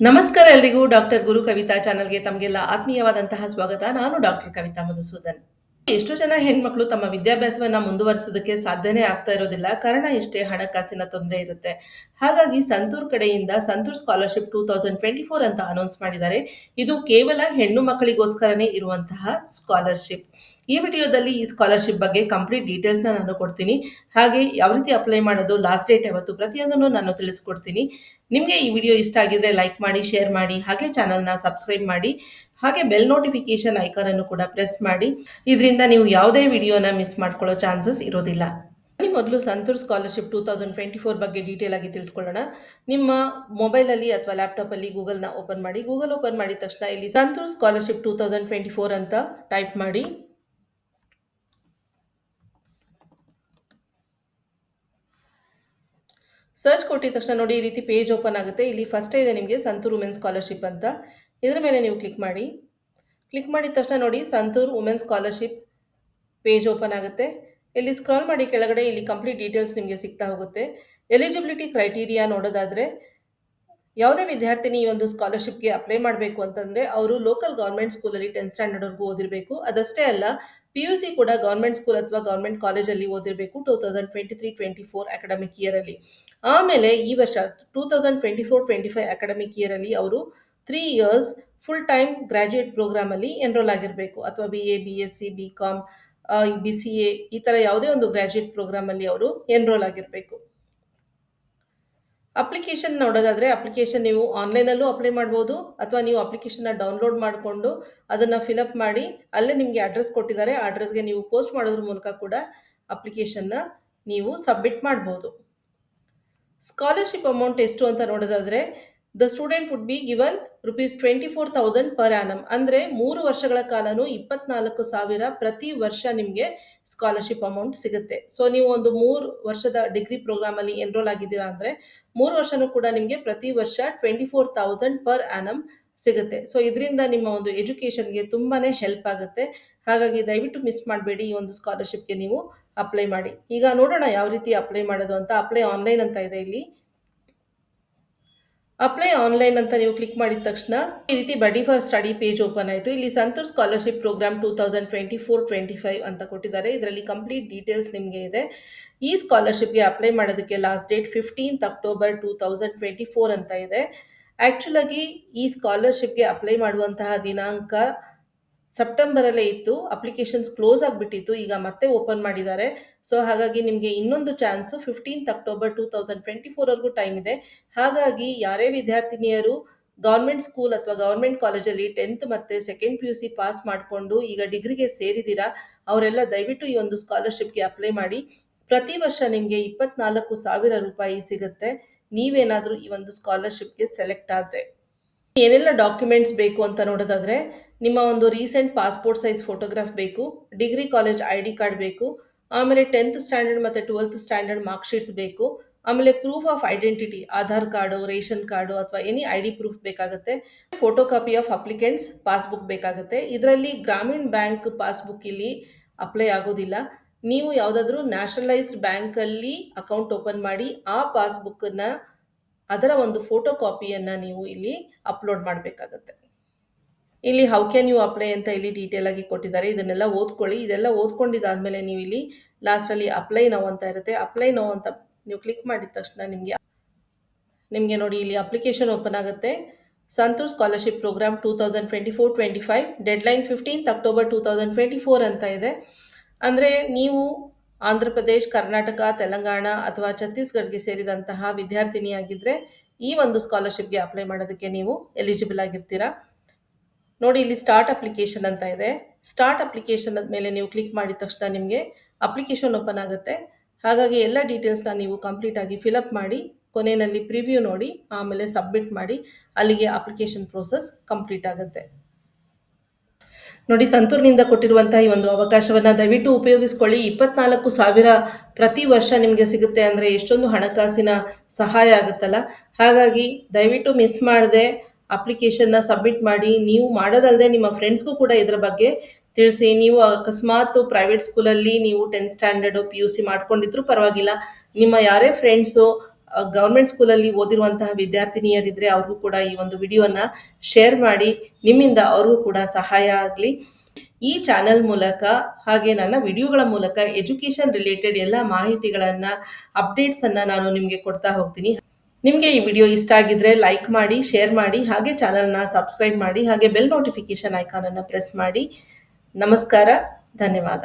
ನಮಸ್ಕಾರ ಎಲ್ರಿಗೂ. ಡಾಕ್ಟರ್ ಗುರು ಕವಿತಾ ಚಾನಲ್ಗೆ ತಮಗೆಲ್ಲ ಆತ್ಮೀಯವಾದಂತಹ ಸ್ವಾಗತ. ನಾನು ಡಾಕ್ಟರ್ ಕವಿತಾ ಮಧುಸೂದನ್. ಎಷ್ಟು ಜನ ಹೆಣ್ಮಕ್ಳು ತಮ್ಮ ವಿದ್ಯಾಭ್ಯಾಸವನ್ನ ಮುಂದುವರಿಸೋದಕ್ಕೆ ಸಾಧ್ಯನೇ ಆಗ್ತಾ ಇರೋದಿಲ್ಲ. ಕಾರಣ ಇಷ್ಟೇ, ಹಣಕಾಸಿನ ತೊಂದರೆ ಇರುತ್ತೆ. ಹಾಗಾಗಿ ಸಂತೂರ್ ಕಡೆಯಿಂದ Santoor scholarship two thousand twenty four ಅಂತ ಅನೌನ್ಸ್ ಮಾಡಿದ್ದಾರೆ. ಇದು ಕೇವಲ ಹೆಣ್ಣು ಮಕ್ಕಳಿಗೋಸ್ಕರನೇ ಇರುವಂತಹ ಸ್ಕಾಲರ್ಶಿಪ್. ಈ ವಿಡಿಯೋದಲ್ಲಿ ಈ ಸ್ಕಾಲರ್ಶಿಪ್ ಬಗ್ಗೆ ಕಂಪ್ಲೀಟ್ ಡೀಟೇಲ್ಸ್ನ ನಾನು ಕೊಡ್ತೀನಿ. ಹಾಗೆ ಯಾವ ರೀತಿ ಅಪ್ಲೈ ಮಾಡೋದು ಲಾಸ್ಟ್ ಡೇಟ್ ಯಾವತ್ತು, ಪ್ರತಿಯೊಂದನ್ನು ನಾನು ತಿಳಿಸ್ಕೊಡ್ತೀನಿ. ನಿಮಗೆ ಈ ವಿಡಿಯೋ ಇಷ್ಟ ಆಗಿದ್ರೆ ಲೈಕ್ ಮಾಡಿ ಶೇರ್ ಮಾಡಿ, ಹಾಗೆ ಚಾನಲ್ನ ಸಬ್ಸ್ಕ್ರೈಬ್ ಮಾಡಿ, ಹಾಗೆ ಬೆಲ್ ನೋಟಿಫಿಕೇಶನ್ ಐಕಾನ್ ಅನ್ನು ಕೂಡ ಪ್ರೆಸ್ ಮಾಡಿ. ಇದರಿಂದ ನೀವು ಯಾವುದೇ ವಿಡಿಯೋನ ಮಿಸ್ ಮಾಡ್ಕೊಳ್ಳೋ ಚಾನ್ಸಸ್ ಇರೋದಿಲ್ಲ. ಬನ್ನಿ ಮೊದಲು Santoor scholarship two thousand twenty four ಬಗ್ಗೆ ಡೀಟೇಲ್ ಆಗಿ ತಿಳ್ಕೊಳ್ಳೋಣ ನಿಮ್ಮ ಮೊಬೈಲಲ್ಲಿ ಅಥವಾ ಲ್ಯಾಪ್ಟಾಪಲ್ಲಿ ಗೂಗಲ್ನ ಓಪನ್ ಮಾಡಿ ಗೂಗಲ್ ಓಪನ್ ಮಾಡಿದ ತಕ್ಷಣ ಇಲ್ಲಿ Santoor scholarship two thousand twenty four ಅಂತ ಟೈಪ್ ಮಾಡಿ. ಸರ್ಚ್ ಕೊಟ್ಟಿದ ತಕ್ಷಣ ನೋಡಿ ಈ ರೀತಿ ಪೇಜ್ ಓಪನ್ ಆಗುತ್ತೆ. ಇಲ್ಲಿ ಫಸ್ಟ್ ಇದೆ ನಿಮಗೆ ಸಂತೂರ್ ವುಮೆನ್ ಸ್ಕಾಲರ್ಶಿಪ್ ಅಂತ. ಇದರ ಮೇಲೆ ನೀವು ಕ್ಲಿಕ್ ಮಾಡಿ. ಕ್ಲಿಕ್ ಮಾಡಿದ ತಕ್ಷಣ ನೋಡಿ Santoor women scholarship page open ಆಗುತ್ತೆ. ಇಲ್ಲಿ ಸ್ಕ್ರಾಲ್ ಮಾಡಿ ಕೆಳಗಡೆ ಇಲ್ಲಿ ಕಂಪ್ಲೀಟ್ ಡೀಟೇಲ್ಸ್ ನಿಮಗೆ ಸಿಗ್ತಾ ಹೋಗುತ್ತೆ. ಎಲಿಜಿಬಿಲಿಟಿ ಕ್ರೈಟೀರಿಯಾ ನೋಡೋದಾದರೆ ಯಾವುದೇ ವಿದ್ಯಾರ್ಥಿನಿ ಈ ಒಂದು ಸ್ಕಾಲರ್ಶಿಪ್ಗೆ ಅಪ್ಲೈ ಮಾಡಬೇಕು ಅಂತಂದರೆ, ಅವರು ಲೋಕಲ್ ಗೌರ್ಮೆಂಟ್ ಸ್ಕೂಲಲ್ಲಿ ಟೆಂತ್ ಸ್ಟ್ಯಾಂಡರ್ಡ್ವರೆಗೂ ಓದಿರಬೇಕು. ಅದಷ್ಟೇ ಅಲ್ಲ ಪಿ ಯು ಸಿ ಕೂಡ ಗೌರ್ಮೆಂಟ್ ಸ್ಕೂಲ್ ಅಥವಾ ಗೌರ್ಮೆಂಟ್ ಕಾಲೇಜಲ್ಲಿ ಓದಿರಬೇಕು two thousand twenty three twenty four academic ಇಯರಲ್ಲಿ ಆಮೇಲೆ ಈ ವರ್ಷ two thousand twenty four twenty five academic ಇಯರಲ್ಲಿ ಅವರು three years full time graduate ಪ್ರೋಗ್ರಾಮಲ್ಲಿ enrol ಆಗಿರಬೇಕು. ಅಥವಾ B A B S C B com B C A ಈ ಥರ ಯಾವುದೇ ಒಂದು ಗ್ರ್ಯಾಜುಯೇಟ್ ಪ್ರೋಗ್ರಾಮಲ್ಲಿ ಅವರು ಎನ್ರೋಲ್ ಆಗಿರಬೇಕು. ಅಪ್ಲಿಕೇಶನ್ ನೋಡೋದಾದರೆ ಅಪ್ಲಿಕೇಶನ್ ನೀವು ಆನ್ಲೈನಲ್ಲೂ ಅಪ್ಲೈ ಮಾಡ್ಬೋದು, ಅಥವಾ ನೀವು ಅಪ್ಲಿಕೇಶನ್ನ ಡೌನ್ಲೋಡ್ ಮಾಡಿಕೊಂಡು ಅದನ್ನು ಫಿಲಪ್ ಮಾಡಿ, ಅಲ್ಲೇ ನಿಮಗೆ ಅಡ್ರೆಸ್ ಕೊಟ್ಟಿದ್ದಾರೆ, ಆ ಅಡ್ರೆಸ್ಗೆ ನೀವು ಪೋಸ್ಟ್ ಮಾಡೋದ್ರ ಮೂಲಕ ಕೂಡ ಅಪ್ಲಿಕೇಶನ್ನ ನೀವು ಸಬ್ಮಿಟ್ ಮಾಡ್ಬೋದು. ಸ್ಕಾಲರ್ಶಿಪ್ ಅಮೌಂಟ್ ಎಷ್ಟು ಅಂತ ನೋಡೋದಾದರೆ the student would be given rupees twenty four thousand per annum ಅಂದರೆ ಮೂರು ವರ್ಷಗಳ ಕಾಲನೂ ಇಪ್ಪತ್ನಾಲ್ಕು ಸಾವಿರ ಪ್ರತಿ ವರ್ಷ ನಿಮಗೆ ಸ್ಕಾಲರ್ಶಿಪ್ ಅಮೌಂಟ್ ಸಿಗುತ್ತೆ. ಸೊ ನೀವು ಒಂದು ಮೂರು ವರ್ಷದ ಡಿಗ್ರಿ ಪ್ರೋಗ್ರಾಮಲ್ಲಿ ಎನ್ರೋಲ್ ಆಗಿದ್ದೀರಾ ಅಂದರೆ ಮೂರು ವರ್ಷನೂ ಕೂಡ ನಿಮಗೆ ಪ್ರತಿ ವರ್ಷ twenty four thousand per annum ಸಿಗುತ್ತೆ. ಸೊ ಇದರಿಂದ ನಿಮ್ಮ ಒಂದು ಎಜುಕೇಷನ್ಗೆ ತುಂಬಾ ಹೆಲ್ಪ್ ಆಗುತ್ತೆ. ಹಾಗಾಗಿ ದಯವಿಟ್ಟು ಮಿಸ್ ಮಾಡಬೇಡಿ ಈ ಒಂದು ಸ್ಕಾಲರ್ಶಿಪ್ಗೆ ನೀವು ಅಪ್ಲೈ ಮಾಡಿ. ಈಗ ನೋಡೋಣ ಯಾವ ರೀತಿ ಅಪ್ಲೈ ಮಾಡೋದು ಅಂತ. ಅಪ್ಲೈ ಆನ್ಲೈನ್ ಅಂತ ಇದೆ ಇಲ್ಲಿ. ಅಪ್ಲೈ ಆನ್ಲೈನ್ ಅಂತ ನೀವು ಕ್ಲಿಕ್ ಮಾಡಿದ ತಕ್ಷಣ ಈ ರೀತಿ ಬಡಿ ಫಾರ್ ಸ್ಟಡಿ ಪೇಜ್ ಓಪನ್ ಆಯಿತು. ಇಲ್ಲಿ Santoor scholarship program two thousand twenty four twenty five ಅಂತ ಕೊಟ್ಟಿದ್ದಾರೆ. ಇದರಲ್ಲಿ ಕಂಪ್ಲೀಟ್ ಡೀಟೇಲ್ಸ್ ನಿಮಗೆ ಇದೆ. ಈ ಸ್ಕಾಲರ್ಶಿಪ್ಗೆ ಅಪ್ಲೈ ಮಾಡೋದಕ್ಕೆ last date fifteenth October two thousand twenty four ಅಂತ ಇದೆ. ಆ್ಯಕ್ಚುಲಾಗಿ ಈ ಸ್ಕಾಲರ್ಶಿಪ್ಗೆ ಅಪ್ಲೈ ಮಾಡುವಂತಹ ದಿನಾಂಕ ಸೆಪ್ಟೆಂಬರಲ್ಲೇ ಇತ್ತು ಅಪ್ಲಿಕೇಶನ್ಸ್ ಕ್ಲೋಸ್ ಆಗಿಬಿಟ್ಟಿತ್ತು, ಈಗ ಮತ್ತೆ ಓಪನ್ ಮಾಡಿದ್ದಾರೆ. ಸೊ ಹಾಗಾಗಿ ನಿಮಗೆ ಇನ್ನೊಂದು chance fifteenth October two thousand twenty ಫೋರ್ವರೆಗೂ time ಇದೆ. ಹಾಗಾಗಿ ಯಾರೇ ವಿದ್ಯಾರ್ಥಿನಿಯರು ಗೌರ್ಮೆಂಟ್ ಸ್ಕೂಲ್ ಅಥವಾ ಗೌರ್ಮೆಂಟ್ ಕಾಲೇಜಲ್ಲಿ ಟೆಂತ್ ಮತ್ತು second P U C pass ಮಾಡಿಕೊಂಡು ಈಗ ಡಿಗ್ರಿಗೆ ಸೇರಿದ್ದೀರಾ ಅವರೆಲ್ಲ ದಯವಿಟ್ಟು ಈ ಒಂದು ಸ್ಕಾಲರ್ಶಿಪ್ಗೆ ಅಪ್ಲೈ ಮಾಡಿ. ಪ್ರತಿ ವರ್ಷ ನಿಮಗೆ ಇಪ್ಪತ್ನಾಲ್ಕು ಸಾವಿರ ರೂಪಾಯಿ ಸಿಗುತ್ತೆ. ನೀವೇನಾದರೂ ಈ ಒಂದು ಸ್ಕಾಲರ್ಶಿಪ್ಗೆ ಸೆಲೆಕ್ಟ್ ಆದರೆ. ಏನೆಲ್ಲ ಡಾಕ್ಯುಮೆಂಟ್ಸ್ ಬೇಕು ಅಂತ ನೋಡೋದಾದರೆ ನಿಮ್ಮ ಒಂದು ರೀಸೆಂಟ್ ಪಾಸ್ಪೋರ್ಟ್ ಸೈಜ್ ಫೋಟೋಗ್ರಾಫ್ ಬೇಕು degree college I D card ಬೇಕು, ಆಮೇಲೆ ಟೆಂತ್ ಸ್ಟ್ಯಾಂಡರ್ಡ್ ಮತ್ತು ಟ್ವೆಲ್ತ್ ಸ್ಟ್ಯಾಂಡರ್ಡ್ ಮಾರ್ಕ್ ಶೀಟ್ಸ್ ಬೇಕು, ಆಮೇಲೆ proof of identity Aadhaar card ration card ಅಥವಾ ಎನಿ ಐ ಡಿ ಪ್ರೂಫ್ ಬೇಕಾಗುತ್ತೆ photo copy of applicants passbook ಬೇಕಾಗುತ್ತೆ. ಇದರಲ್ಲಿ ಗ್ರಾಮೀಣ್ ಬ್ಯಾಂಕ್ ಪಾಸ್ಬುಕ್ ಇಲ್ಲಿ ಅಪ್ಲೈ ಆಗೋದಿಲ್ಲ. ನೀವು ಯಾವುದಾದ್ರೂ ನ್ಯಾಷನಲೈಸ್ಡ್ ಬ್ಯಾಂಕಲ್ಲಿ ಅಕೌಂಟ್ ಓಪನ್ ಮಾಡಿ ಆ ಪಾಸ್ಬುಕ್ಕನ್ನು ಅದರ ಒಂದು ಫೋಟೋ ಕಾಪಿಯನ್ನು ನೀವು ಇಲ್ಲಿ ಅಪ್ಲೋಡ್ ಮಾಡಬೇಕಾಗತ್ತೆ. ಇಲ್ಲಿ ಹೌ ಕ್ಯಾನ್ ಯು ಅಪ್ಲೈ ಅಂತ ಇಲ್ಲಿ ಡೀಟೇಲ್ ಆಗಿ ಕೊಟ್ಟಿದ್ದಾರೆ. ಇದನ್ನೆಲ್ಲ ಓದ್ಕೊಳ್ಳಿ. ಇದೆಲ್ಲ ಓದ್ಕೊಂಡಿದ್ದಾದಮೇಲೆ ನೀವು ಇಲ್ಲಿ ಲಾಸ್ಟಲ್ಲಿ ಅಪ್ಲೈ ನೋ ಅಂತ ಇರುತ್ತೆ. ಅಪ್ಲೈ ನೋ ಅಂತ ನೀವು ಕ್ಲಿಕ್ ಮಾಡಿದ ತಕ್ಷಣ ನಿಮಗೆ ನಿಮಗೆ ನೋಡಿ ಇಲ್ಲಿ ಅಪ್ಲಿಕೇಶನ್ ಓಪನ್ ಆಗುತ್ತೆ. Santoor scholarship programme two thousand twenty four twenty five deadline fifteenth October two thousand twenty four ಅಂತ ಇದೆ. ಅಂದರೆ ನೀವು ಆಂಧ್ರ ಪ್ರದೇಶ್, ಕರ್ನಾಟಕ, ತೆಲಂಗಾಣ ಅಥವಾ ಛತ್ತೀಸ್ಗಢ್ಗೆ ಸೇರಿದಂತಹ ವಿದ್ಯಾರ್ಥಿನಿಯಾಗಿದ್ದರೆ ಈ ಒಂದು ಸ್ಕಾಲರ್ಶಿಪ್ಗೆ ಅಪ್ಲೈ ಮಾಡೋದಕ್ಕೆ ನೀವು ಎಲಿಜಿಬಲ್ ಆಗಿರ್ತೀರಾ. ನೋಡಿ, ಇಲ್ಲಿ ಸ್ಟಾರ್ಟ್ ಅಪ್ಲಿಕೇಶನ್ ಅಂತ ಇದೆ. ಸ್ಟಾರ್ಟ್ ಅಪ್ಲಿಕೇಶನ್ ಮೇಲೆ ನೀವು ಕ್ಲಿಕ್ ಮಾಡಿದ ತಕ್ಷಣ ನಿಮಗೆ ಅಪ್ಲಿಕೇಶನ್ ಓಪನ್ ಆಗುತ್ತೆ. ಹಾಗಾಗಿ ಎಲ್ಲ ಡೀಟೇಲ್ಸ್ನ ನೀವು ಕಂಪ್ಲೀಟ್ ಆಗಿ ಫಿಲಪ್ ಮಾಡಿ, ಕೊನೆಯಲ್ಲಿ ಪ್ರಿವ್ಯೂ ನೋಡಿ, ಆಮೇಲೆ ಸಬ್ಮಿಟ್ ಮಾಡಿ, ಅಲ್ಲಿಗೆ ಅಪ್ಲಿಕೇಶನ್ ಪ್ರೋಸೆಸ್ ಕಂಪ್ಲೀಟ್ ಆಗುತ್ತೆ. ನೋಡಿ, ಸಂತೂರ್ನಿಂದ ಕೊಟ್ಟಿರುವಂತಹ ಈ ಒಂದು ಅವಕಾಶವನ್ನು ದಯವಿಟ್ಟು ಉಪಯೋಗಿಸ್ಕೊಳ್ಳಿ. ಇಪ್ಪತ್ನಾಲ್ಕು ಸಾವಿರ ಪ್ರತಿ ವರ್ಷ ನಿಮಗೆ ಸಿಗುತ್ತೆ ಅಂದರೆ ಎಷ್ಟೊಂದು ಹಣಕಾಸಿನ ಸಹಾಯ ಆಗುತ್ತಲ್ಲ? ಹಾಗಾಗಿ ದಯವಿಟ್ಟು ಮಿಸ್ ಮಾಡದೆ ಅಪ್ಲಿಕೇಶನ್ನ ಸಬ್ಮಿಟ್ ಮಾಡಿ, ನೀವು ಮಾಡೋದಲ್ಲದೆ ನಿಮ್ಮ ಫ್ರೆಂಡ್ಸ್ಗೂ ಕೂಡ ಇದರ ಬಗ್ಗೆ ತಿಳಿಸಿ. ನೀವು ಅಕಸ್ಮಾತ್ ಪ್ರೈವೇಟ್ ಸ್ಕೂಲಲ್ಲಿ ನೀವು tenth standard P U C ಮಾಡ್ಕೊಂಡಿದ್ರು ಪರವಾಗಿಲ್ಲ. ನಿಮ್ಮ ಯಾರೇ ಫ್ರೆಂಡ್ಸು ಗೌರ್ಮೆಂಟ್ ಸ್ಕೂಲಲ್ಲಿ ಓದಿರುವಂತಹ ವಿದ್ಯಾರ್ಥಿನಿಯರಿದ್ರೆ ಅವ್ರಿಗೂ ಕೂಡ ಈ ಒಂದು ವಿಡಿಯೋನ ಶೇರ್ ಮಾಡಿ. ನಿಮ್ಮಿಂದ ಅವ್ರಿಗೂ ಕೂಡ ಸಹಾಯ ಆಗಲಿ. ಈ ಚಾನೆಲ್ ಮೂಲಕ ಹಾಗೆ ನನ್ನ ವಿಡಿಯೋಗಳ ಮೂಲಕ ಎಜುಕೇಷನ್ ರಿಲೇಟೆಡ್ ಎಲ್ಲ ಮಾಹಿತಿಗಳನ್ನು ಅಪ್ಡೇಟ್ಸನ್ನು ನಾನು ನಿಮಗೆ ಕೊಡ್ತಾ ಹೋಗ್ತೀನಿ. ನಿಮಗೆ ಈ ವಿಡಿಯೋ ಇಷ್ಟ ಆಗಿದ್ರೆ ಲೈಕ್ ಮಾಡಿ ಶೇರ್ ಮಾಡಿ, ಹಾಗೆ ಚಾನಲ್ನ ಸಬ್ಸ್ಕ್ರೈಬ್ ಮಾಡಿ, ಹಾಗೆ ಬೆಲ್ ನೋಟಿಫಿಕೇಶನ್ ಐಕಾನನ್ನು ಪ್ರೆಸ್ ಮಾಡಿ. ನಮಸ್ಕಾರ, ಧನ್ಯವಾದ.